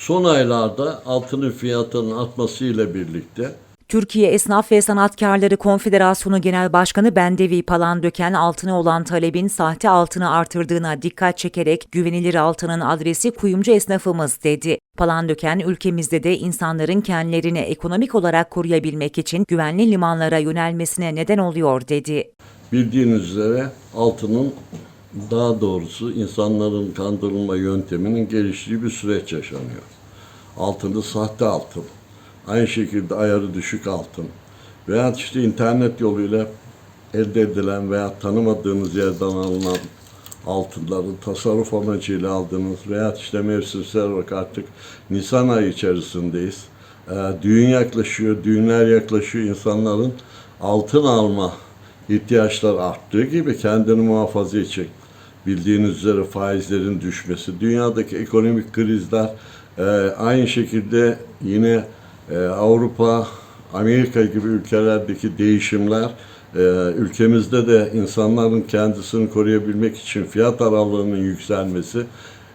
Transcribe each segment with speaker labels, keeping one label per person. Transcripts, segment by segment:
Speaker 1: Son aylarda altının fiyatının artmasıyla birlikte
Speaker 2: Türkiye Esnaf ve Sanatkarları Konfederasyonu Genel Başkanı Bendevi Palandöken altına olan talebin sahte altını artırdığına dikkat çekerek güvenilir altının adresi kuyumcu esnafımız dedi. Palandöken ülkemizde de insanların kendilerini ekonomik olarak koruyabilmek için güvenli limanlara yönelmesine neden oluyor dedi.
Speaker 1: bildiğiniz üzere altının daha doğrusu insanların kandırılma yönteminin geliştiği bir süreç yaşanıyor. Altını sahte altın, aynı şekilde ayarı düşük altın veya işte internet yoluyla elde edilen veya tanımadığınız yerden alınan altınların tasarruf amacıyla aldığınız veya işte mevsimsel olarak artık Nisan ayı içerisindeyiz. Ee, düğün yaklaşıyor, düğünler yaklaşıyor. İnsanların altın alma ihtiyaçlar arttığı gibi kendini muhafaza için bildiğiniz üzere faizlerin düşmesi, dünyadaki ekonomik krizler, e, aynı şekilde yine e, Avrupa, Amerika gibi ülkelerdeki değişimler, e, ülkemizde de insanların kendisini koruyabilmek için fiyat aralığının yükselmesi,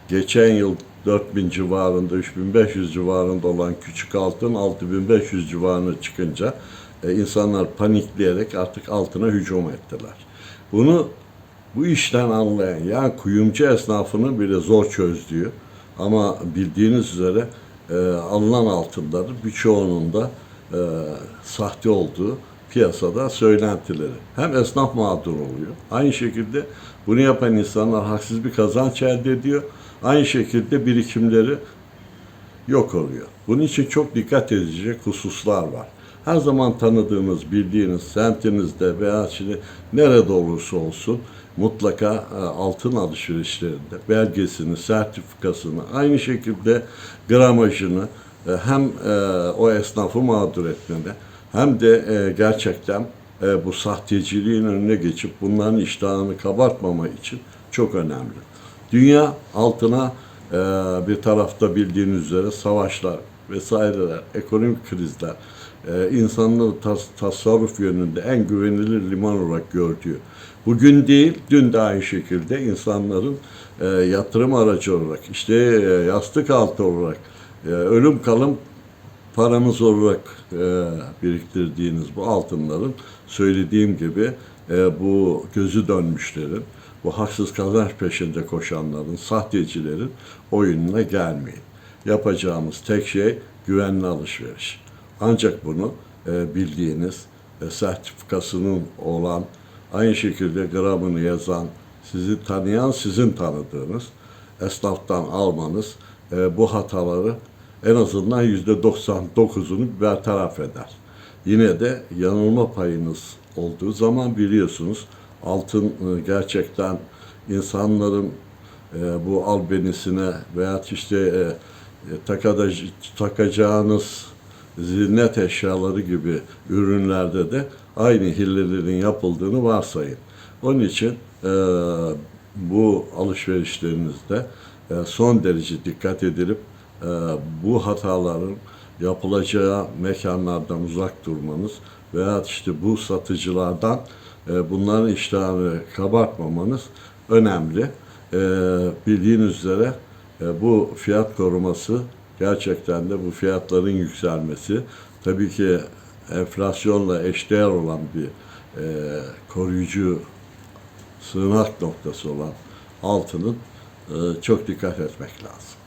Speaker 1: geçen yıl 4000 civarında, 3500 civarında olan küçük altın 6500 civarına çıkınca e, insanlar panikleyerek artık altına hücum ettiler. Bunu bu işten anlayan yani kuyumcu esnafını bile zor çözdüğü ama bildiğiniz üzere e, alınan altınların birçoğunun da e, sahte olduğu piyasada söylentileri. Hem esnaf mağdur oluyor. Aynı şekilde bunu yapan insanlar haksız bir kazanç elde ediyor. Aynı şekilde birikimleri yok oluyor. Bunun için çok dikkat edilecek hususlar var. Her zaman tanıdığınız, bildiğiniz semtinizde veya şimdi nerede olursa olsun mutlaka e, altın alışverişlerinde belgesini, sertifikasını, aynı şekilde gramajını e, hem e, o esnafı mağdur etmede hem de gerçekten bu sahteciliğin önüne geçip bunların iştahını kabartmama için çok önemli. Dünya altına bir tarafta bildiğiniz üzere savaşlar vesaireler, ekonomik krizler, e, insanları tas- tasarruf yönünde en güvenilir liman olarak gördüğü. Bugün değil, dün de aynı şekilde insanların e, yatırım aracı olarak, işte e, yastık altı olarak, e, ölüm kalım paramız olarak e, biriktirdiğiniz bu altınların söylediğim gibi e, bu gözü dönmüşlerin, bu haksız kazanç peşinde koşanların, sahtecilerin oyununa gelmeyin. Yapacağımız tek şey güvenli alışveriş. Ancak bunu e, bildiğiniz e, sertifikasının olan, aynı şekilde gramını yazan, sizi tanıyan, sizin tanıdığınız esnaftan almanız e, bu hataları en azından yüzde 99'unu bertaraf eder. Yine de yanılma payınız olduğu zaman biliyorsunuz altın e, gerçekten insanların e, bu albenisine veya işte e, takacağınız ziynet eşyaları gibi ürünlerde de aynı hillelerin yapıldığını varsayın. Onun için e, bu alışverişlerinizde e, son derece dikkat edilip e, bu hataların yapılacağı mekanlardan uzak durmanız veya işte bu satıcılardan e, bunların iştahını kabartmamanız önemli. E, bildiğiniz üzere e, bu fiyat koruması gerçekten de bu fiyatların yükselmesi tabii ki enflasyonla eşdeğer olan bir e, koruyucu sığınak noktası olan altının e, çok dikkat etmek lazım.